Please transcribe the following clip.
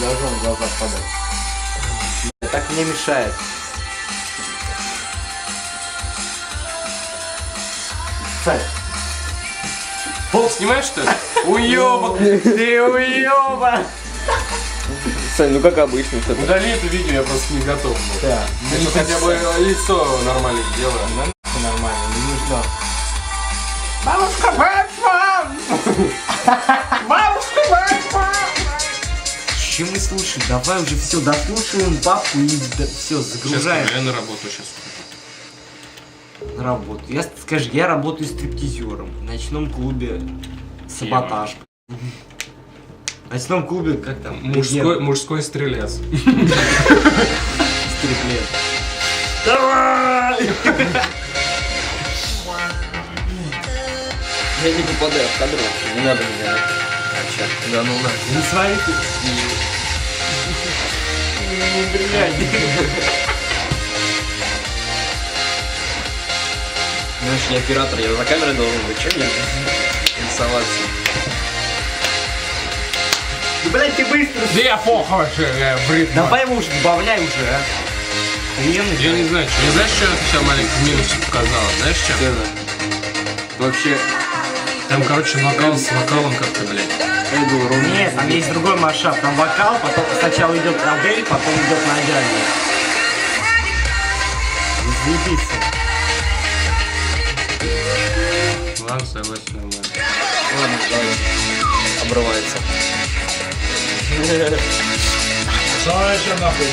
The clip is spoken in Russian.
ножом в глаза падать. Так мне мешает. Сань, Пол снимаешь что ли? Уёбок! ты уёба! Сань, ну как обычно, что Удали это видео, я просто не готов был. Да, Я ну что хотя бы лицо нормально сделаю. Всё нормально, не нужно. Бабушка Бэтмен! Чем мы слушаем? Давай уже все, дослушаем папку и все, Сейчас загружаем я на работу сейчас. на работу. Я, скажи, я работаю стриптизером в ночном клубе Саботаж. В ночном клубе, как там? Мужской, мужской стрелец. стриплет. Давай! Я не попадаю в кадр не надо меня. Вообще. Да ну на. Не смотри ты. Не стреляй. Знаешь, я оператор, я за камерой должен быть. Че мне рисоваться? Да, блядь, ты быстро. Да я похож, я в ритме. Давай ему уже добавляй уже, а. Я не знаю, что. Не знаешь, что сейчас маленький минус показала? Знаешь, что? Вообще, Там, короче, вокал с вокалом как-то, блядь. Ровно. Нет, там есть другой масштаб. Там вокал, потом сначала идет Адель, потом идет Надя. Заебись. Ладно, согласен, нормально. Ладно, ладно. Обрывается. Что еще нахуй,